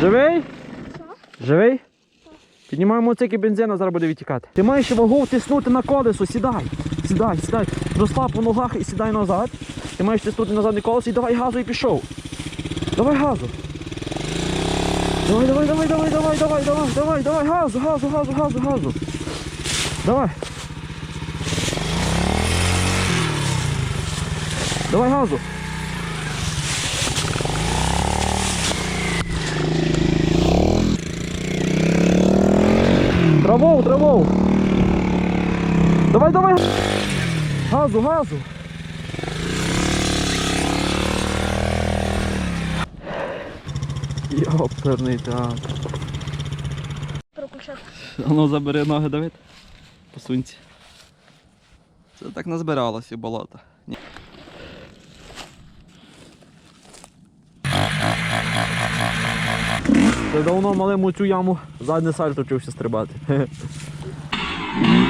Живий? Живий? Піднімаємо цики бензину, зараз буде відтікати. Ти маєш вагу втиснути на колесо, сідай. Сідай, сідай. Розслаб по ногах і сідай назад. Ти маєш тиснути на заднє колесо і давай газу і пішов. Давай газу. Давай, давай, давай, давай, давай, давай, давай, давай, давай, газу, газу, газу, газу, газу. Давай. Давай газу. Травов, травов. Давай, давай. Газу, газу. Йоперний. Прокушав. А ну забери ноги, Давид. Посунься. Це так назбиралося болото. Давно малим у цю яму задне сальто вчився стрибати.